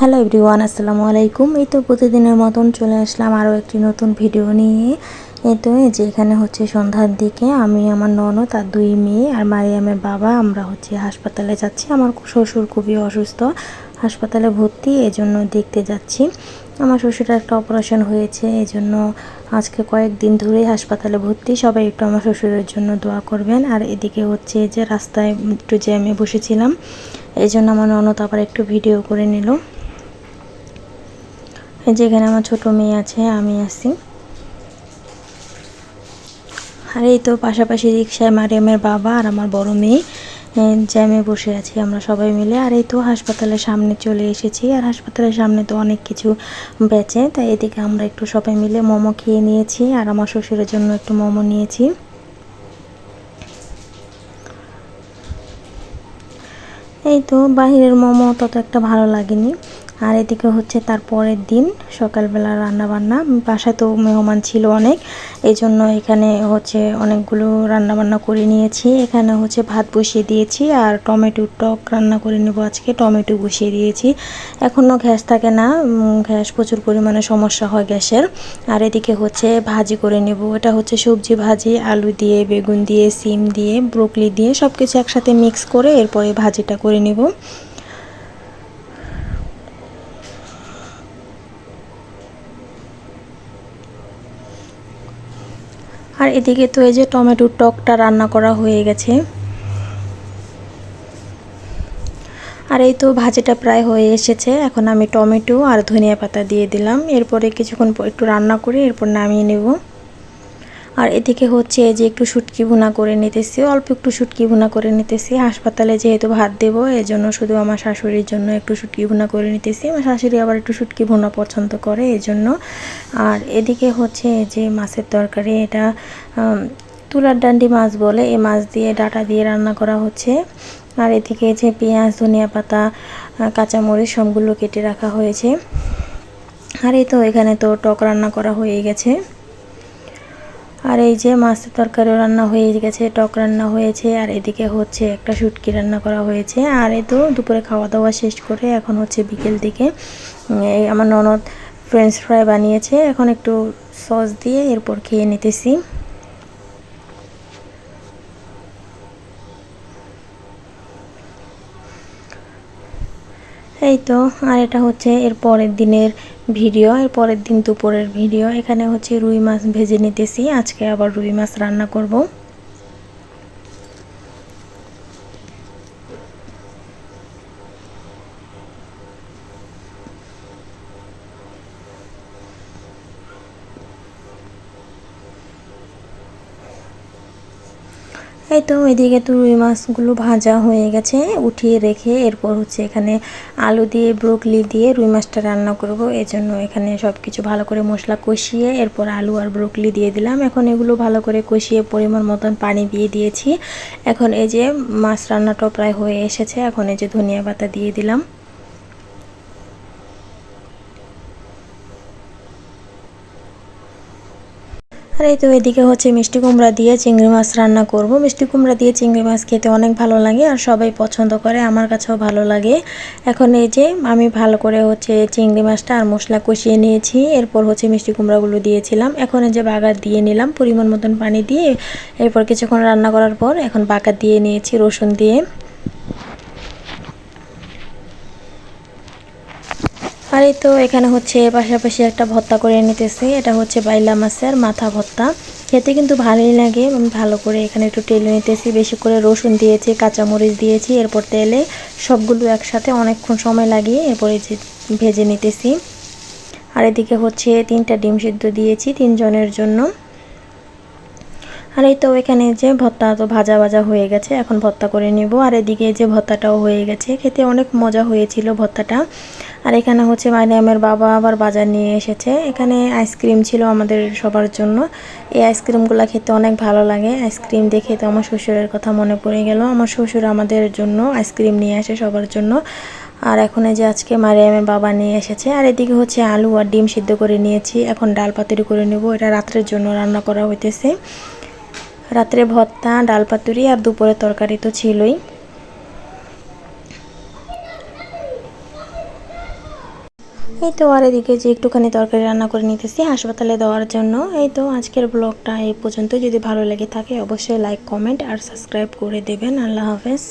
Hello everyone আসসালামু আলাইকুম। এই তো প্রতিদিনের মতন চলে আসলাম আরও একটি নতুন ভিডিও নিয়ে। এই তো, এই যে এখানে হচ্ছে সন্ধ্যার দিকে আমি, আমার ননদ আর দুই মেয়ে আর মারিয়ামের বাবা আমরা হচ্ছে হাসপাতালে যাচ্ছি। আমার শ্বশুর খুবই অসুস্থ, হাসপাতালে ভর্তি এই জন্য দেখতে যাচ্ছি। আমার শ্বশুরের একটা অপারেশন হয়েছে এই জন্য আজকে কয়েকদিন ধরেই হাসপাতালে ভর্তি। সবাই একটু আমার শ্বশুরের জন্য দোয়া করবেন। আর এদিকে হচ্ছে যে রাস্তায় একটু জ্যামে বসেছিলাম এই জন্য আমার ননদ আবার একটু ভিডিও করে নিল। যেখানে আমার ছোট মেয়ে আছে, আমি আছি। আর এই তো পাশাপাশি রিক্সায় মারিয়ামের বাবা আর আমার বড় মেয়ে জ্যামে বসে আছি আমরা সবাই মিলে। আর এই তো হাসপাতালের সামনে চলে এসেছি, আর হাসপাতালের সামনে তো অনেক কিছু বেচে, তাই এদিকে আমরা একটু সবাই মিলে মোমো খেয়ে নিয়েছি, আর আমার শ্বশুরের জন্য একটু মোমো নিয়েছি। এই তো বাহিরের মোমো তত একটা ভালো লাগেনি। আর এদিকে হচ্ছে তার পরের দিন সকালবেলা রান্না বান্না বাসায় তো মেহমান ছিল অনেক এই জন্য এখানে হচ্ছে অনেকগুলো রান্না বান্না করে নিয়েছি। এখানে হচ্ছে ভাত বসিয়ে দিয়েছি আর টমেটো টক রান্না করে নেব আজকে, টমেটো বসিয়ে দিয়েছি। এখনও গ্যাস থাকে না গ্যাস প্রচুর পরিমাণে সমস্যা হয় গ্যাসের। আর এদিকে হচ্ছে ভাজি করে নেব। এটা হচ্ছে সবজি ভাজি, আলু দিয়ে, বেগুন দিয়ে, সিম দিয়ে, ব্রোকলি দিয়ে সব কিছু একসাথে মিক্স করে এরপরে ভাজিটা করে নেব। আর এদিকে তো এই যে টমেটোর টকটা রান্না করা হয়ে গেছে। আর এই তো ভাজিটা প্রায় হয়ে এসেছে। এখন আমি টমেটো আর ধনিয়া পাতা দিয়ে দিলাম। এরপরে কিছুক্ষণ একটু রান্না করে এরপর নামিয়ে নেব। আর এদিকে হচ্ছে যে একটু শুটকি ভুনা করে নিতেছি, অল্প একটু শুটকি ভুনা করে নিতেছি। হাসপাতালে যেহেতু ভাত দেবো জন্য শুধু আমার শাশুড়ির জন্য একটু শুটকি ভুনা করে নিতেছি। আমার শাশুড়ি আবার একটু শুটকি ভুনা পছন্দ করে এই জন্য আর এদিকে হচ্ছে যে মাছের তরকারি, এটা তুলার ডান্ডি মাছ বলে, এই মাছ দিয়ে ডাটা দিয়ে রান্না করা হচ্ছে। আর এদিকে যে পেঁয়াজ, ধনিয়া পাতা কাঁচামরিচ সবগুলো কেটে রাখা হয়েছে। আর এই তো এখানে তো টক রান্না করা হয়ে গেছে। আর এই যে মাছের তরকারি রান্না হয়ে গেছে, টক রান্না হয়েছে, আর এদিকে হচ্ছে একটা শুটকি রান্না করা হয়েছে। আর এই তো দুপুরে খাওয়া দাওয়া শেষ করে এখন হচ্ছে বিকেল দিকে আমার ননদ ফ্রেঞ্চ ফ্রাই বানিয়েছে। এখন একটু সস দিয়ে এরপর খেয়ে নিতেছি। এই তো, আর এটা হচ্ছে এর পরের দিনের ভিডিও, এর পরের দিন দুপুরের ভিডিও। এখানে হচ্ছে রুই মাছ ভেজে নিতেছি। আজকে আবার রুই মাছ রান্না করব। এই তো এদিকে তো রুই মাছগুলো ভাজা হয়ে গেছে, উঠিয়ে রেখে এরপর হচ্ছে এখানে আলু দিয়ে, ব্রোকলি দিয়ে রুই মাছটা রান্না করব। এই জন্য এখানে সব কিছু ভালো করে মশলা কষিয়ে এরপর আলু আর ব্রোকলি দিয়ে দিলাম। এখন এগুলো ভালো করে কষিয়ে পরিমাণ মতন পানি দিয়ে দিয়েছি। এখন এই যে মাছ রান্নাটা প্রায় হয়ে এসেছে। এখন এই যে ধনিয়া পাতা দিয়ে দিলাম। আর এই তো এদিকে হচ্ছে মিষ্টি কুমড়া দিয়ে চিংড়ি মাছ রান্না করব। মিষ্টি কুমড়া দিয়ে চিংড়ি মাছ খেতে অনেক ভালো লাগে আর সবাই পছন্দ করে, আমার কাছেও ভালো লাগে। এখন এই যে আমি ভালো করে হচ্ছে চিংড়ি মাছটা আর মশলা কষিয়ে নিয়েছি, এরপর হচ্ছে মিষ্টি কুমড়াগুলো দিয়েছিলাম। এখন এই যে বাগার দিয়ে নিলাম, পরিমাণ মতন পানি দিয়ে, এরপর কিছুক্ষণ রান্না করার পর এখন বাগার দিয়ে নিয়েছি রসুন দিয়ে। আর এই তো এখানে হচ্ছে পাশাপাশি একটা ভর্তা করে নিতেছি এটা হচ্ছে বাইলা মাছের মাথা ভর্তা। খেতে কিন্তু ভালোই লাগে। আমি ভালো করে এখানে একটু টেলে নিতেছি। বেশি করে রসুন দিয়েছি, কাঁচামরিচ দিয়েছি, এরপর তেলে সবগুলো একসাথে অনেকক্ষণ সময় লাগিয়ে এরপরে ভেজে নিতেছি। আর এদিকে হচ্ছে তিনটা ডিম সিদ্ধ দিয়েছি তিনজনের জন্য। আর এই তো এখানে যে ভর্তা তো ভাজা ভাজা হয়ে গেছে, এখন ভর্তা করে নেব। আর এদিকে যে ভর্তাটাও হয়ে গেছে, খেতে অনেক মজা হয়েছিল ভর্তাটা। আর এখানে হচ্ছে মাইনামের বাবা আবার বাজার নিয়ে এসেছে। এখানে আইসক্রিম ছিল আমাদের সবার জন্য। এই আইসক্রিমগুলো খেতে অনেক ভালো লাগে। আইসক্রিম দেখে তো আমার শ্বশুরের কথা মনে পড়ে গেল। আমার শ্বশুর আমাদের জন্য আইসক্রিম নিয়ে আসে সবার জন্য। আর এখন এই যে আজকে মারিয়ামের বাবা নিয়ে এসেছে। আর এদিকে হচ্ছে আলু আর ডিম সিদ্ধ করে নিয়েছি। এখন ডাল পাতুরি করে নেব। এটা রাত্রের জন্য রান্না করা হইতেছে। রাত্রে ভর্তা, ডাল পাতুরি আর দুপুরে তরকারি তো ছিলই। এই তো আর এদিকে যে একটুখানি তরকারি রান্না করে নিতেছি, হাসপাতালে দেওয়ার জন্য। এই তো আজকের ব্লগটা এই পর্যন্ত যদি ভালো লেগে থাকে, অবশ্যই লাইক কমেন্ট আর সাবস্ক্রাইব করে দেবেন। আল্লাহ হাফেজ।